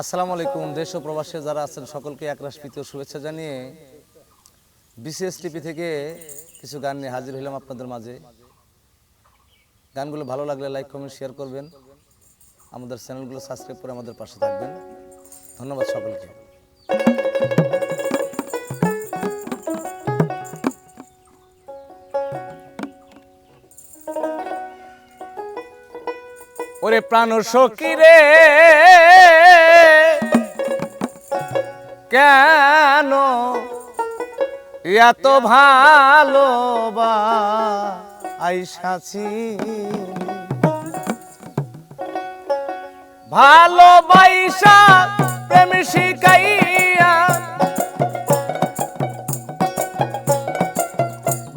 আসসালামু আলাইকুম, দেশ ও প্রবাসে যারা আছেন, সকলকে একরাশ প্রীতি ও শুভেচ্ছা জানিয়ে বিসিএস টিপি থেকে কিছু গান নিয়ে হাজির হলাম আপনাদের মাঝে। গানগুলো ভালো লাগলে লাইক কমেন্ট শেয়ার করবেন। আমাদের চ্যানেলগুলো সাবস্ক্রাইব করে আমাদের পাশে থাকবেন। ধন্যবাদ সকলকে। ওরে প্রাণ সখী রে! কেন এত ভালো বা আইসাছি ভালোবাইসা প্রেম শিখাইয়া।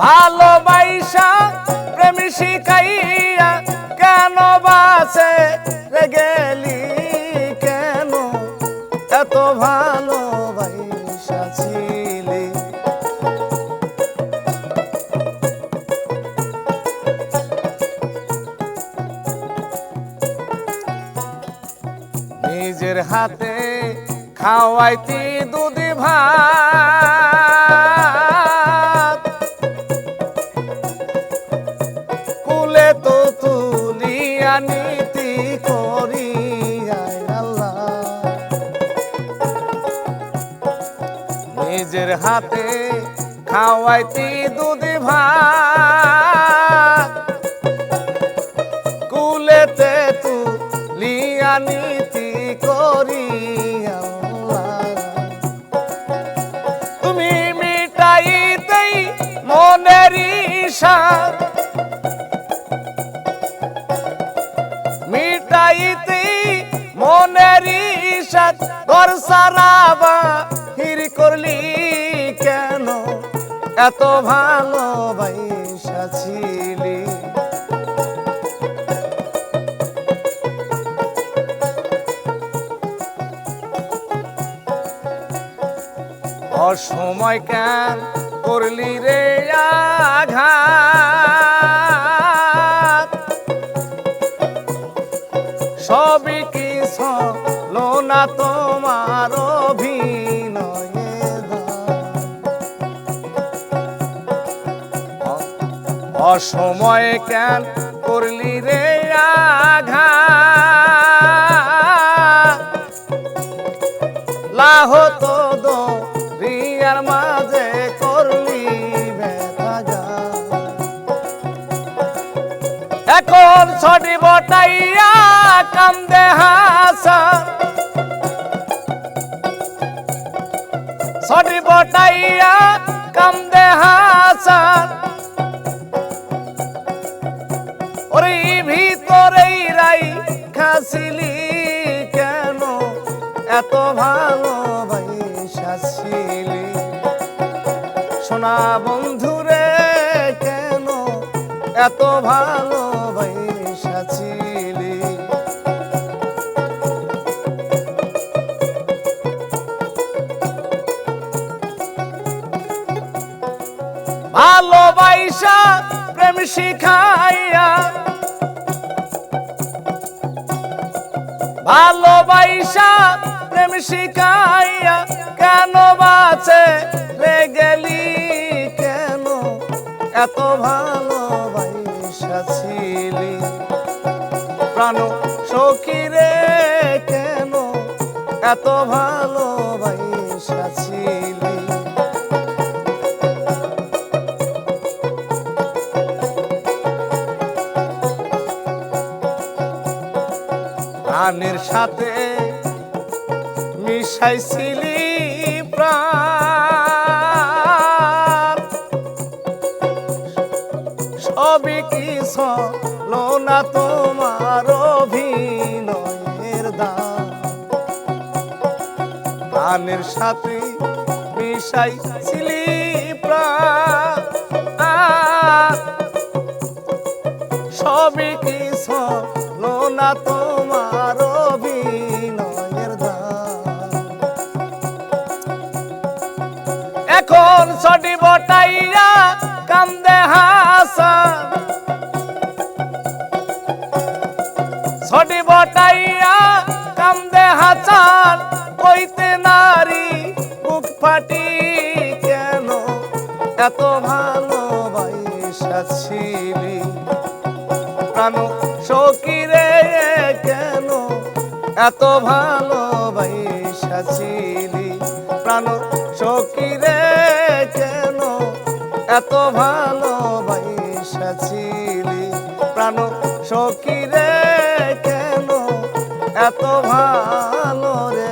ভালোবাইসা প্রেম শিখাইয়া কেন বাসে গেলি কেন? এত ভালোবাইসা ছিলি নিজের হাতে খাওয়াইতি দুদি ভাত। নিজের হাতে খাওয়াইতি দুধি ভাত। কুলেতে তু লিয়া নীতি করি। তুমি মিটাইতেই মনের ঈশান মিটাইতেই মনের ঈশান ঘর সারাবা। করলি কেন? এত ভালোবাসা ছিলি। অসময় কেন করলি রে আঘাত? সবই কি লোনা তোমার অসময় কেন করলি রে আঘাত লাহ তো রিয়ার মাঝে করলি এখন ছড়ি বটাইয়া কান্দে হাসা। ছড়ি বটাইয়া কান্দে হাসা। এত ভালো ছিলি সোনা বন্ধুরে কেন এত ভালো ছিলি ভালোবাইসা প্রেম শিখাইয়া ভালোবাইসা প্রেম শিখাইয়া কেন বাঁচে? রে গেলি কেন? এত ভালোবাইসা ছিলি। প্রাণ সখী রে কেন? এত ভালোবাইসা ছিলি। প্রাণের সাথে মিশাইছিলি প্রাণ। সবই কি লোনা তোমার অভিনয়ের দান সাথে মিশাইছিলি প্রাণ। সবই কি লোনা তোমার ছটি বটাইয়া কান্দে হাসান। ছটি বটাইয়া কান্দে হাচান কইতে নারী বুক ফাটি কেন? এত ভালোবাসা ছিলি প্রাণ সকিরে কেন? এত ভালোবাসা ছিলি প্রাণ সকিরে এত ভালোবাসাছিলি ছিলি প্রাণ রে কেন এত ভালো রে?